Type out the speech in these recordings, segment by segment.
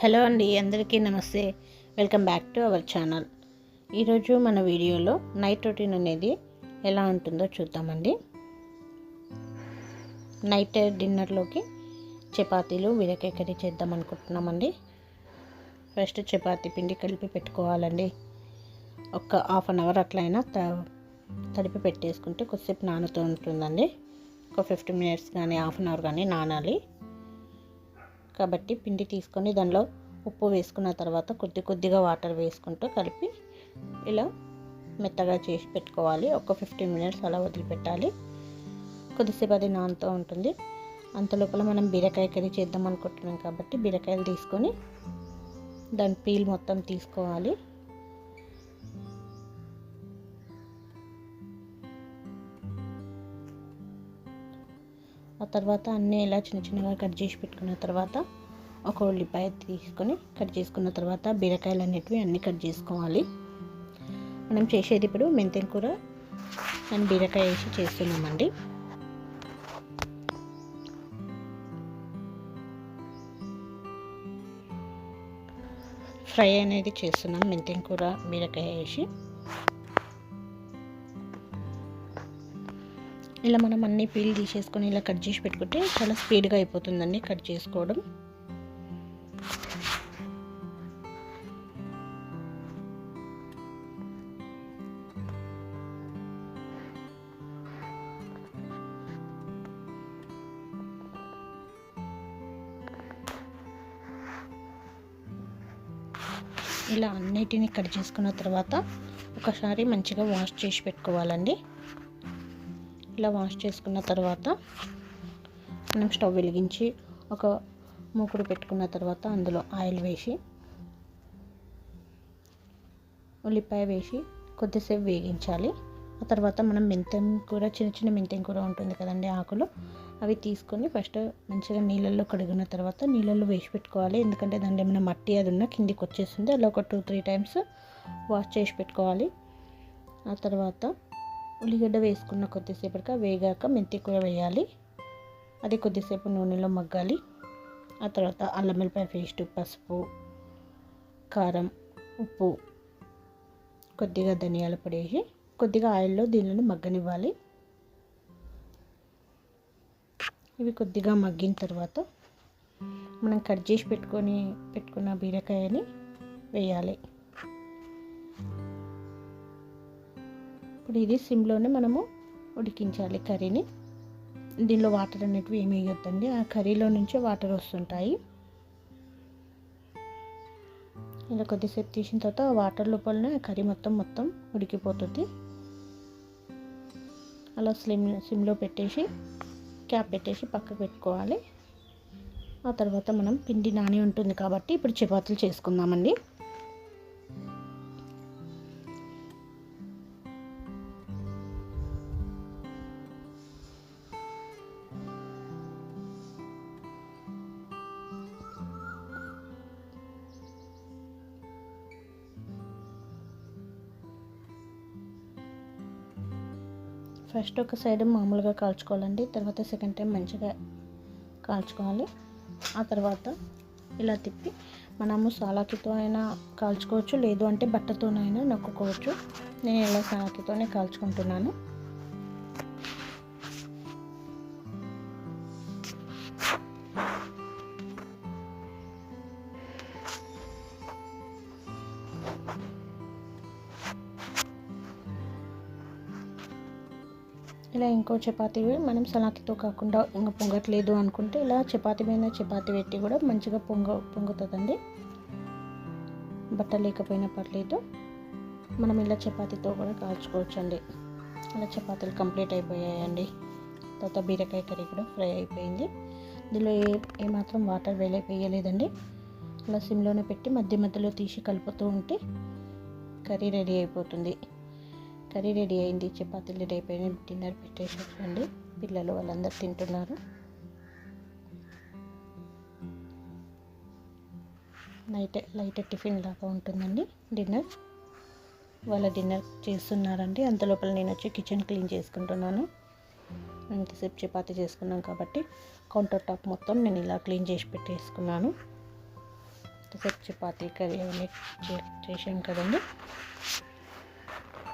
Hello అండి అందరికీ నమస్తే. Welcome back to our channel. ఈరోజు మన వీడియోలో నైట్ రొటీన్ అనేది ఎలా ఉంటుందో చూద్దామండి. నైట్ డిన్నర్లోకి చపాతీలు బీరకాయ కర్రీ చేద్దాం అనుకుంటున్నామండి. ఫస్ట్ చపాతీ పిండి కలిపి పెట్టుకోవాలండి. ఒక హాఫ్ అన్ అవర్ అట్లయినా త తడిపి పెట్టేసుకుంటే కొద్దిసేపు నానుతూ ఉంటుందండి. ఒక ఫిఫ్టీ మినిట్స్ కానీ హాఫ్ అన్ అవర్ కానీ నానాలి. కాబట్టి పిండి తీసుకొని దానిలో ఉప్పు వేసుకున్న తర్వాత కొద్ది కొద్దిగా వాటర్ వేసుకుంటూ కలిపి ఇలా మెత్తగా చేసి పెట్టుకోవాలి. ఒక ఫిఫ్టీన్ మినిట్స్ అలా వదిలిపెట్టాలి. కొద్దిసేపు అది నానుతూ ఉంటుంది. అంత లోపల మనం బీరకాయ కర్రీ చేద్దాం అనుకుంటున్నాం కాబట్టి బీరకాయలు తీసుకొని దాని పీల్ మొత్తం తీసుకోవాలి. ఆ తర్వాత అన్నీ ఇలా చిన్న చిన్నగా కట్ చేసి పెట్టుకున్న తర్వాత ఒక ఉల్లిపాయ తీసుకొని కట్ చేసుకున్న తర్వాత బీరకాయలు అనేటివి అన్నీ కట్ చేసుకోవాలి. మనం చేసేది ఇప్పుడు మెంతెం కూర అండ్ బీరకాయ వేసి చేస్తున్నామండి. ఫ్రై అనేది చేస్తున్నాం. మెంతెం కూర బీరకాయ వేసి. ఇలా మనం అన్ని పీల్ తీసేసుకొని ఇలా కట్ చేసి పెట్టుకుంటే చాలా స్పీడ్గా అయిపోతుందండి కట్ చేసుకోవడం. ఇలా అన్నిటిని కట్ చేసుకున్న తర్వాత ఒకసారి మంచిగా వాష్ చేసి పెట్టుకోవాలండి. ఇలా వాష్ చేసుకున్న తర్వాత మనం స్టవ్ వెలిగించి ఒక మూకుడు పెట్టుకున్న తర్వాత అందులో ఆయిల్ వేసి ఉల్లిపాయ వేసి కొద్దిసేపు వేగించాలి. ఆ తర్వాత మనం మెంతం కూర చిన్న చిన్న మెంతెం కూర ఉంటుంది కదండి ఆకులు అవి తీసుకొని ఫస్ట్ మంచిగా నీళ్ళల్లో కడిగిన తర్వాత నీళ్ళల్లో వేసి పెట్టుకోవాలి. ఎందుకంటే దాంట్లో ఏమైనా మట్టి అది ఉన్న కిందికి వచ్చేస్తుంది. అలా ఒక టూ త్రీ టైమ్స్ వాష్ చేసి పెట్టుకోవాలి. ఆ తర్వాత ఉల్లిగడ్డ వేసుకున్న కొద్దిసేపటిక వేగాక మెంతి కూర వేయాలి. అది కొద్దిసేపు నూనెలో మగ్గాలి. ఆ తర్వాత అల్లం వెల్లిపాయ పేస్ట్ పసుపు కారం ఉప్పు కొద్దిగా ధనియాల పొడి వేసి కొద్దిగా ఆయిల్లో దీనిని మగ్గనివ్వాలి. ఇవి కొద్దిగా మగ్గిన తర్వాత మనం కట్ చేసి పెట్టుకొని పెట్టుకున్న బీరకాయని వేయాలి. ఇప్పుడు ఇది సిమ్లోనే మనము ఉడికించాలి కర్రీని. దీనిలో వాటర్ అనేటివి ఏమి వేయొద్దండి. ఆ కర్రీలో నుంచే వాటర్ వస్తుంటాయి. ఇలా కొద్దిసేపు తీసిన తర్వాత వాటర్ లోపలనే కర్రీ మొత్తం మొత్తం ఉడికిపోతుంది. అలా స్లిమ్ సిమ్లో పెట్టేసి క్యాప్ పెట్టేసి పక్కకు పెట్టుకోవాలి. ఆ తర్వాత మనం పిండి నాని ఉంటుంది కాబట్టి ఇప్పుడు చపాతీలు చేసుకుందామండి. ఫస్ట్ ఒక సైడ్ మామూలుగా కాల్చుకోవాలండి. తర్వాత సెకండ్ టైం మంచిగా కాల్చుకోవాలి. ఆ తర్వాత ఇలా తిప్పి మనము సాలాకితో అయినా కాల్చుకోవచ్చు. లేదు అంటే బట్టతోనైనా నొక్కుకోవచ్చు. నేను ఇలా సాలాకితోనే కాల్చుకుంటున్నాను. ఇలా ఇంకో చపాతీ మనం సలాకితో కాకుండా ఇంకా పొంగట్లేదు అనుకుంటే ఇలా చపాతీ మీద చపాతీ పెట్టి కూడా మంచిగా పొంగ పొంగుతుందండి. బట్ట లేకపోయినా పర్లేదు. మనం ఇలా చపాతీతో కూడా కాల్చుకోవచ్చు అండి ఇలా చపాతీలు కంప్లీట్ అయిపోయాయండి. తర్వాత బీరకాయ కర్రీ కూడా ఫ్రై అయిపోయింది. దీనిలో ఏ ఏమాత్రం వాటర్ వేలే వేయలేదండి. అలా సిమ్లోనే పెట్టి మధ్య మధ్యలో తీసి కలుపుతూ ఉంటే కర్రీ రెడీ అయిపోతుంది. కర్రీ రెడీ అయింది. చపాతీలు రెడీ అయిపోయినాయి. డిన్నర్ పెట్టేసేసండి పిల్లలు వాళ్ళందరూ తింటున్నారు. నైట్ లైట్ టిఫిన్ లాగా ఉంటుందండి డిన్నర్. వాళ్ళ డిన్నర్ చేస్తున్నారండి. అంత లోపల నేను వచ్చి కిచెన్ క్లీన్ చేసుకుంటున్నాను. ఇంతసేపు చపాతి చేసుకున్నాం కాబట్టి కౌంటర్ టాప్ మొత్తం నేను ఇలా క్లీన్ చేసి పెట్టేసుకున్నాను. ఎంతసేపు చపాతీ కర్రీ అవన్నీ చేసాం కదండి.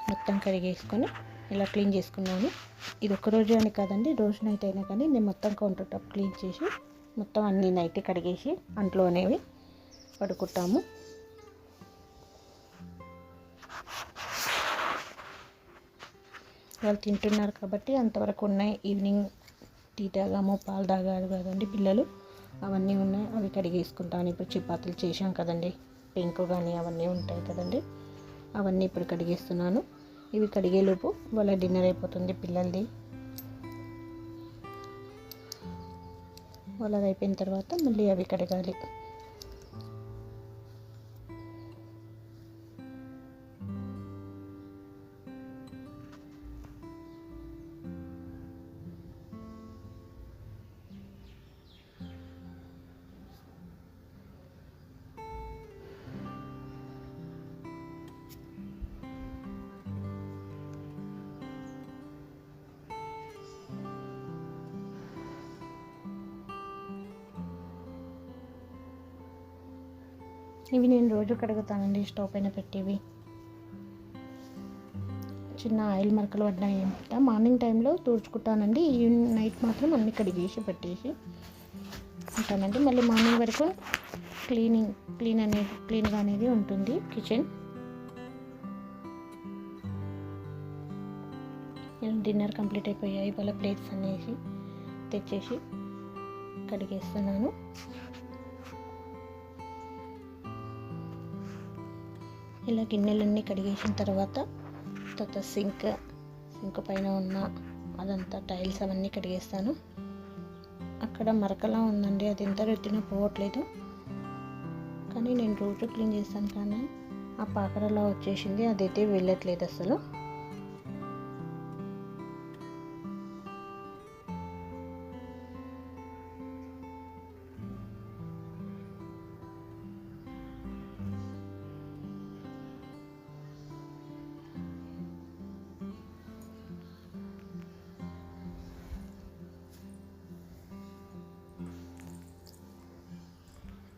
మొత్తం కడిగేసుకొని ఇలా క్లీన్ చేసుకున్నాను. ఇది ఒక రోజు అని కాదండి రోజు నైట్ అయినా కానీ నేను మొత్తం కౌంటర్ టాప్ క్లీన్ చేసి మొత్తం అన్ని నైట్ కడిగేసి అంట్లో అనేవి పడుకుంటాము. వాళ్ళు తింటున్నారు కాబట్టి అంతవరకు ఉన్నాయి. ఈవినింగ్ టీ తాగాము పాలు తాగారు కదండి పిల్లలు. అవన్నీ ఉన్నాయి. అవి కడిగేసుకుంటాను. ఇప్పుడు చపాతీలు చేసాం కదండి. పెంకు కానీ అవన్నీ ఉంటాయి కదండి. అవన్నీ ఇప్పుడు కడిగేస్తున్నాను. ఇవి కడిగేలోపు వాళ్ళ డిన్నర్ అయిపోతుంది పిల్లలది. వాళ్ళది అయిపోయిన తర్వాత మళ్ళీ అవి కడగాలి. ఇవి నేను రోజు కడుగుతానండి స్టవ్ పైన పెట్టేవి. చిన్న ఆయిల్ మరకలు పడ్డాయి ఏమిట మార్నింగ్ టైంలో తుడుచుకుంటానండి. ఈవినింగ్ నైట్ మాత్రం అన్ని కడిగేసి పెట్టేసి ఉంటానండి. మళ్ళీ మార్నింగ్ వరకు క్లీనింగ్ క్లీన్ అనేది క్లీన్గా అనేది ఉంటుంది కిచెన్. డిన్నర్ కంప్లీట్ అయిపోయాయి. వాళ్ళ ప్లేట్స్ అనేసి తెచ్చేసి కడిగేస్తున్నాను. ఇలా గిన్నెలన్నీ కడిగేసిన తర్వాత తర్వాత సింక్ సింక్ పైన ఉన్న అదంతా టైల్స్ అవన్నీ కడిగేస్తాను. అక్కడ మరకలా ఉందండి అది ఎంత రుద్దినా పోవట్లేదు. కానీ నేను రోజు క్లీన్ చేస్తాను కానీ ఆ పాకరలా వచ్చేసింది అదైతే వెళ్ళట్లేదు అసలు.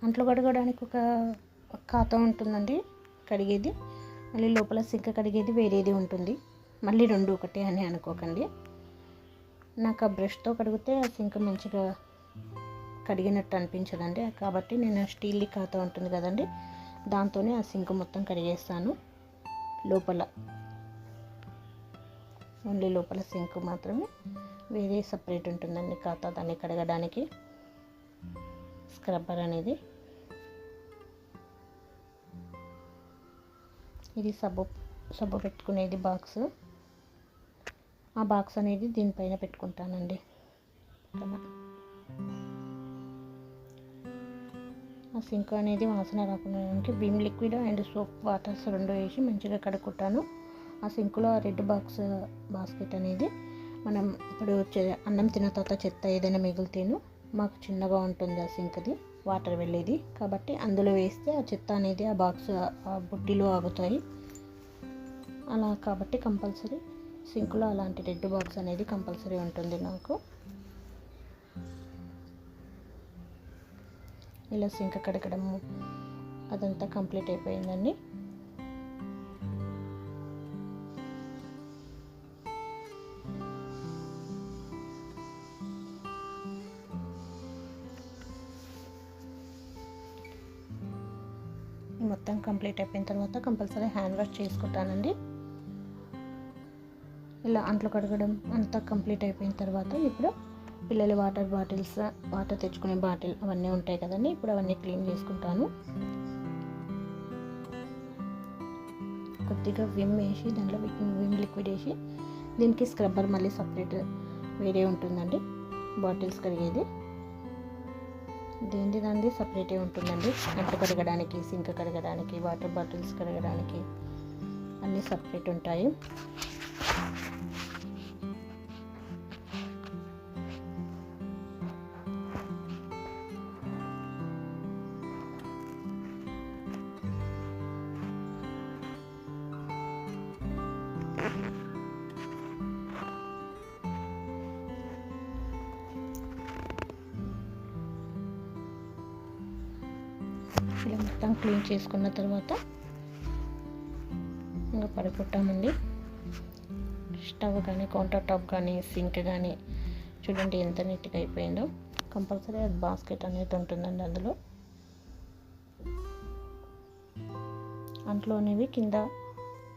అంట్లు కడగడానికి ఒక ఖాతా ఉంటుందండి కడిగేది. మళ్ళీ లోపల సింక్ కడిగేది వేరేది ఉంటుంది. మళ్ళీ రెండు ఒకటే అని అనుకోకండి. నాకు ఆ బ్రష్తో కడిగితే ఆ సింక్ మంచిగా కడిగినట్టు అనిపించదండి. కాబట్టి నేను స్టీల్ ఖాతా ఉంటుంది కదండి దాంతోనే ఆ సింక్ మొత్తం కడిగేస్తాను. లోపల ఓన్లీ లోపల సింక్ మాత్రమే. వేరే సపరేట్ ఉంటుందండి ఖాతా దాన్ని కడగడానికి. స్క్రబ్బర్ అనేది. ఇది సబ్బు సబ్బు పెట్టుకునేది బాక్స్. ఆ బాక్స్ అనేది దీనిపైన పెట్టుకుంటానండి. ఆ సింక్ అనేది వాసన రాకుండా Vim liquid and soap waters రెండు వేసి మంచిగా కడుక్కుంటాను. ఆ సింక్లో ఆ రెడ్ బాక్స్ బాస్కెట్ అనేది మనం ఇప్పుడు వచ్చే అన్నం తిన్న తర్వాత చెత్త ఏదైనా మిగిలితేను మాకు చిన్నగా ఉంటుంది ఆ సింక్ది. వాటర్ వెళ్ళేది. కాబట్టి అందులో వేస్తే ఆ చెత్త అనేది ఆ బాక్స్ ఆ బుట్టిలో ఆగుతాయి. అలా కాబట్టి కంపల్సరీ సింక్లో అలాంటి రెడ్ బాక్స్ అనేది కంపల్సరీ ఉంటుంది నాకు. ఇలా సింక్ కడగడము అదంతా కంప్లీట్ అయిపోయిందండి. మొత్తం కంప్లీట్ అయిపోయిన తర్వాత కంపల్సరీ హ్యాండ్ వాష్ చేసుకుంటానండి. ఇలా అంట్లు కడగడం అంతా కంప్లీట్ అయిపోయిన తర్వాత ఇప్పుడు పిల్లల వాటర్ బాటిల్స్ వాటర్ తెచ్చుకునే బాటిల్ అవన్నీ ఉంటాయి కదండి. ఇప్పుడు అవన్నీ క్లీన్ చేసుకుంటాను. కొద్దిగా విమ్ వేసి దాంట్లో విమ్ లిక్విడ్ వేసి దీనికి స్క్రబ్బర్ మళ్ళీ సపరేట్ వేరే ఉంటుందండి. బాటిల్స్ కడిగేది. దేంది దాంది సపరేటే ఉంటుందండి. అంట కడగడానికి సింక్ కడగడానికి వాటర్ బాటిల్స్ కడగడానికి అన్నీ సపరేట్ ఉంటాయి. ఇలా మొత్తం క్లీన్ చేసుకున్న తర్వాత ఇంకా పడిపోతామండి స్టవ్ కానీ కౌంటర్ టాప్ కానీ సింక్ కానీ చూడండి ఎంత నీట్గా అయిపోయిందో. కంపల్సరీ అది బాస్కెట్ అనేది ఉంటుందండి అందులో. అంట్లోనివి కింద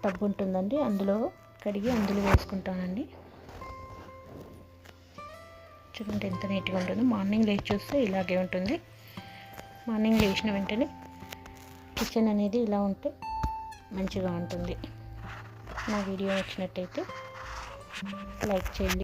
టబ్ ఉంటుందండి. అందులో కడిగి అందులో వేసుకుంటానండి. చూడండి ఎంత నీట్గా ఉంటుందో. మార్నింగ్ లేచి చూస్తే ఇలాగే ఉంటుంది. మార్నింగ్ లేచిన వెంటనే కిచెన్ అనేది ఇలా ఉంటే మంచిగా ఉంటుంది. నా వీడియో నచ్చినట్టయితే లైక్ చేయండి.